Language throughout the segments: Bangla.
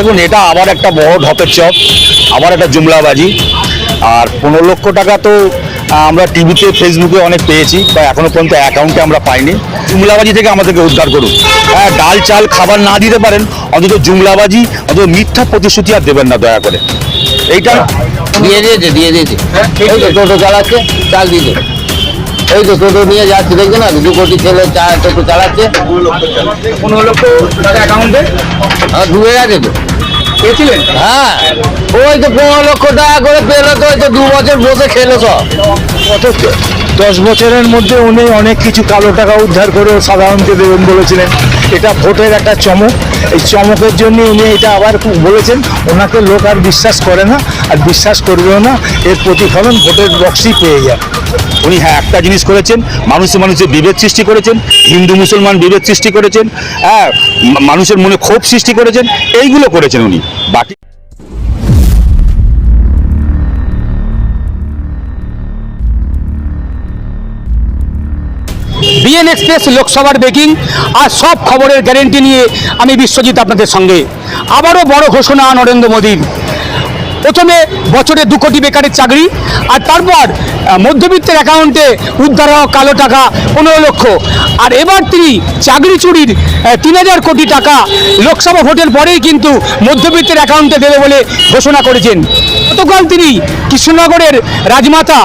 দেখুন এটা আবার একটা বড় ঢপের চপ আবার একটা জুমলাবাজি। আর পনেরো লক্ষ টাকা তো আমরা টিভিতে ফেসবুকে অনেক পেয়েছি বা এখনও পর্যন্ত অ্যাকাউন্টে আমরা পাইনি। জুমলাবাজি থেকে আমাদেরকে উদ্ধার করুন। হ্যাঁ ডাল চাল খাবার না দিতে পারেন অন্তত জুমলাবাজি অন্তত মিথ্যা প্রতিশ্রুতি আর দেবেন না দয়া করে। এইটা দিয়ে দিয়েছে দিয়ে দিয়েছে। এই তো টোটো চালাচ্ছে চাল দিয়েছে এই তো টোটো নিয়ে যাচ্ছে দেখছে না? দু কোটি ছেলে চা- টোটো চালাচ্ছে। পনেরো লক্ষ টাকা। অ্যাকাউন্টে আর ডুবে গেছে তো। হ্যাঁ। ওই তো পনেরো লক্ষ টাকা করে পেল তো ওই তো দু বছর বসে খেলো সব। গত দশ বছরের মধ্যে উনি অনেক কিছু কালো টাকা উদ্ধার করে সাধারণকে দেবেন বলেছিলেন। এটা ভোটের একটা চমক। এই চমকের জন্য উনি এটা আবার বলেছেন ওনাকে লোক আর বিশ্বাস করে না আর বিশ্বাস করবেও না এর প্রতিফলন ভোটের বক্সই পেয়ে যাবে উনি হ্যাঁ একটা জিনিস করেছেন মানুষে মানুষের বিভেদ সৃষ্টি করেছেন হিন্দু মুসলমান বিভেদ সৃষ্টি করেছেন হ্যাঁ মানুষের মনে ক্ষোভ সৃষ্টি করেছেন এইগুলো করেছেন উনি। বাকি বিএন এক্সপ্রেস লোকসভার বেকিং আর সব খবরের গ্যারেন্টি নিয়ে আমি বিশ্বজিৎ আপনাদের সঙ্গে। আবারও বড় ঘোষণা নরেন্দ্র মোদীর। প্রথমে বছরে দু কোটি বেকারের চাকরি, আর তারপর মধ্যবিত্তের অ্যাকাউন্টে উদ্ধার হওয়া কালো টাকা পনেরো লক্ষ। আর এবার তিনি চাকরি চুরির তিন হাজার কোটি টাকা লোকসভা ভোটের পরেই কিন্তু মধ্যবিত্তের অ্যাকাউন্টে দেবে বলে ঘোষণা করেছেন। গতকাল তিনি কৃষ্ণনগরের রাজমাতা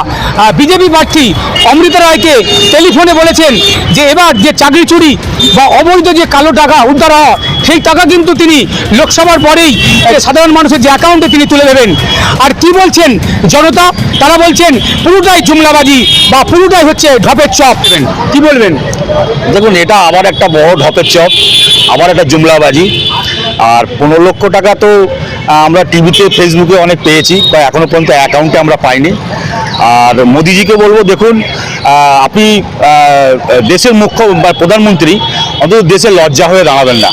বিজেপি প্রার্থী অমৃতা রায়কে টেলিফোনে বলেছেন যে এবার যে চাকরি চুরি বা অবৈধ যে কালো টাকা উদ্ধার হওয়া, সেই টাকা কিন্তু তিনি লোকসভার পরেই সাধারণ মানুষের যে অ্যাকাউন্টে তিনি তুলে দেবেন। আর কি বলছেন জনতা? তারা বলছেন পুরোটাই জুমলাবাজি বা পুরোটাই হচ্ছে ঢপের চপ। কি বলবেন? দেখুন, এটা আবার একটা বড় ঢপের চপ, আবার একটা জুমলাবাজি। আর পনেরো লক্ষ টাকা তো আমরা টিভিতে ফেসবুকে অনেক পেয়েছি, বা এখনও পর্যন্ত অ্যাকাউন্টে আমরা পাইনি। আর মোদিজিকে বলব, দেখুন আপনি দেশের মুখ্য, বা প্রধানমন্ত্রী, অন্তত দেশের লজ্জা হয়ে দাঁড়াবেন না।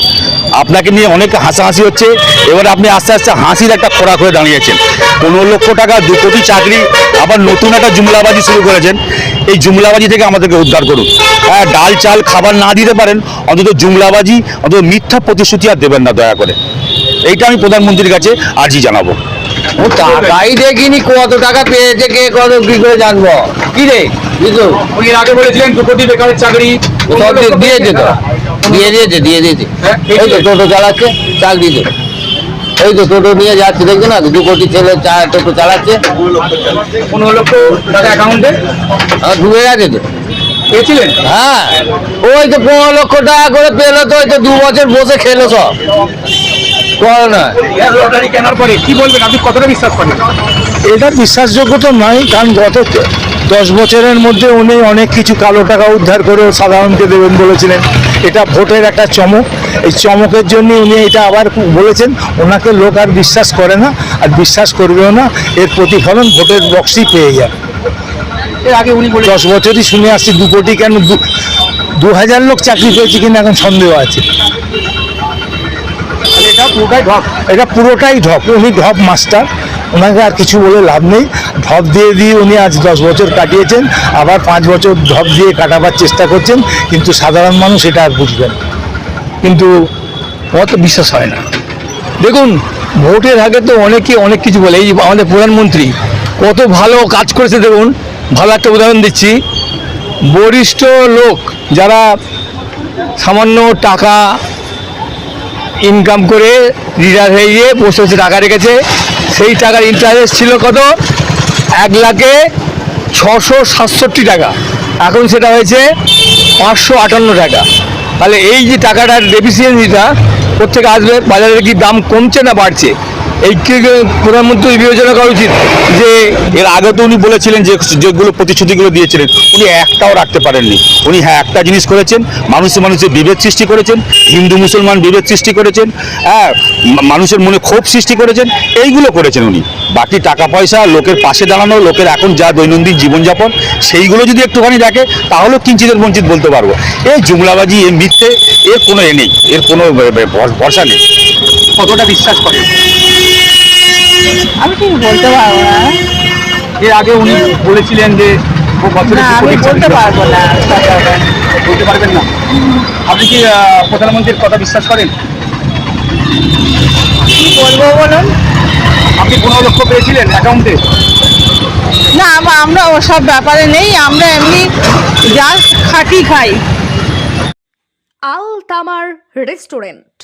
আপনাকে নিয়ে অনেক হাসাহাসি হচ্ছে, এবারে আপনি আস্তে আস্তে হাসির একটা খোরাক হয়ে দাঁড়িয়েছেন। পনেরো লক্ষ টাকা, দু কোটি চাকরি, আবার নতুন একটা জুমলাবাজি শুরু করেছেন। এই জুমলাবাজি থেকে আমাদেরকে উদ্ধার করুন। হ্যাঁ ডাল চাল খাবার না দিতে পারেন, অন্তত জুমলাবাজি, অন্তত মিথ্যা প্রতিশ্রুতি আর দেবেন না দয়া করে। এইটা আমি প্রধানমন্ত্রীর কাছে আর্জি জানাব। ও টাকাই দেখিনি কত টাকা পেয়েছে কে কত কি করে জানব? কি রে উনি আগে বলেছিলেন দু কোটি বেকারের চাকরি। দিয়ে- দিয়েছে তো? দিয়ে দিয়েছে দিয়ে দিয়েছে। এই তো টোটো চালাচ্ছে এই তো টোটো নিয়ে যাচ্ছে দেখছে না? দু কোটি ছেলে টোটো চালাচ্ছে। পনেরো লক্ষ টাকা অ্যাকাউন্টে আর ডুবে গেছে তো। পেয়েছিলেন? হ্যাঁ। ওই তো পনেরো লক্ষ টাকা করে পেল তো ওই তো দু বছর বসে খেলো সব। না লটারি কেনার পরে কি বলবেন? আপনি কতটা বিশ্বাস করেন? এটা বিশ্বাসযোগ্য তো নয় কারণ গত দশ বছরের মধ্যে উনি অনেক কিছু কালো টাকা উদ্ধার করে সাধারণকে দেবেন বলেছিলেন। এটা ভোটের একটা চমক। এই চমকের জন্য উনি এটা আবার বলেছেন ওনাকে লোক আর বিশ্বাস করে না আর বিশ্বাস করবেও না। এর প্রতিফলন ভোটের বক্সই পেয়ে যাবে এর আগে উনি বলে দশ বছরই শুনে আসছি দু কোটি কেন দু দু হাজার লোক চাকরি পেয়েছে কিনা এখন সন্দেহ আছে। পুরোটাই ঢপ। এটা পুরোটাই ঢপ। উনি ঢপ মাস্টার। ওনাকে আর কিছু বলে লাভ নেই। ঢপ দিয়ে দিয়ে উনি আজ দশ বছর কাটিয়েছেন। আবার পাঁচ বছর ঢপ দিয়ে কাটাবার চেষ্টা করছেন। কিন্তু সাধারণ মানুষ এটা আর বুঝবেন। কিন্তু আমার তো বিশ্বাস হয় না। দেখুন, ভোটের আগে তো অনেকে অনেক কিছু বলে। এই আমাদের প্রধানমন্ত্রী, কত ভালো কাজ করেছে দেখুন। ভালো একটা উদাহরণ দিচ্ছি। বরিষ্ঠ লোক যারা সামান্য টাকা ইনকাম করে রিটায়ার হয়ে গিয়ে পোস্ট অফিসে টাকা রেখেছে। সেই টাকার ইন্টারেস্ট ছিল কত? এক লাখে ছশো সাতষট্টি টাকা। এখন সেটা হয়েছে পাঁচশো আটান্ন টাকা। তাহলে এই যে টাকাটার ডেফিসিয়েন্সিটা কোথেকে আসবে? বাজারের কি দাম কমছে না বাড়ছে? এই কি প্রধানমন্ত্রী বিবেচনা করা উচিত যে এর আগে তো উনি বলেছিলেন যে যেগুলো প্রতিশ্রুতিগুলো দিয়েছিলেন, উনি একটাও রাখতে পারেননি। উনি হ্যাঁ একটা জিনিস করেছেন, মানুষে মানুষের বিভেদ সৃষ্টি করেছেন, হিন্দু মুসলমান বিভেদ সৃষ্টি করেছেন হ্যাঁ মানুষের মনে ক্ষোভ সৃষ্টি করেছেন, এইগুলো করেছেন উনি। বাকি টাকা পয়সা, লোকের পাশে দাঁড়ানো, লোকের এখন যা দৈনন্দিন জীবনযাপন, সেইগুলো যদি একটুখানি দেখে, তাহলেও কিঞ্চিতের বঞ্চিত বলতে পারব। এই জুমলাবাজি এ মিথ্যে, এর কোনো এ নেই, এর কোনো ভরসা নেই। কতটা বিশ্বাস করেন? আমি ঠিক বলতে পারব না। এর আগে উনি বলেছিলেন যে ও বছরে না আমি বলতে পারব না। বলতে পারবেন না। আপনি কি প্রধানমন্ত্রীর কথা বিশ্বাস করেন? কি বলব বলুন? আপনি পনেরো লক্ষ পেয়েছিলেন অ্যাকাউন্টে না আম- আমরা ওসব ব্যাপারে নেই আমরা এমনি জাস্ট খাটি খাই। আল তামার রেস্টুরেন্ট।